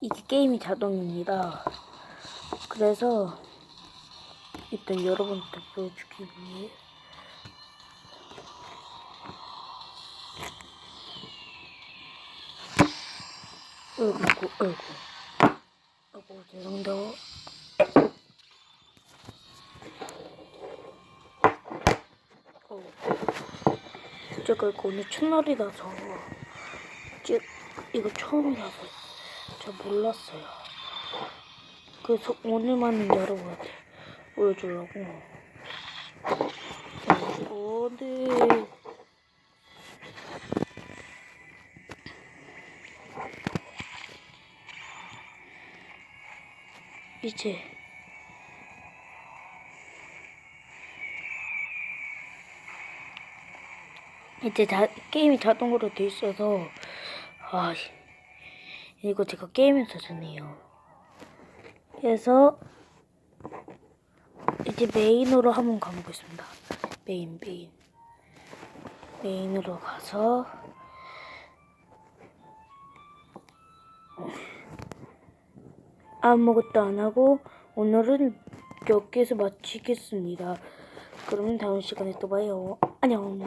이게 게임이 자동입니다. 그래서 일단 여러분한테 보여주기 위해 어이구, 어이구, 어이구, 죄송합니다. 어, 제가 이거 오늘 첫날이라서 즉 이거 처음이라서 잘 몰랐어요. 그래서 오늘만은 여러분한테 보여주려고. 어, 네. 이제 이제 다 게임이 자동으로 돼 있어서 아 이거 제가 게임에서 주네요. 그래서 이제 메인으로 한번 가보겠습니다. 메인 메인 메인으로 가서 아무것도 안 하고 오늘은 여기에서 마치겠습니다. 그러면 다음 시간에 또 봐요. 안녕.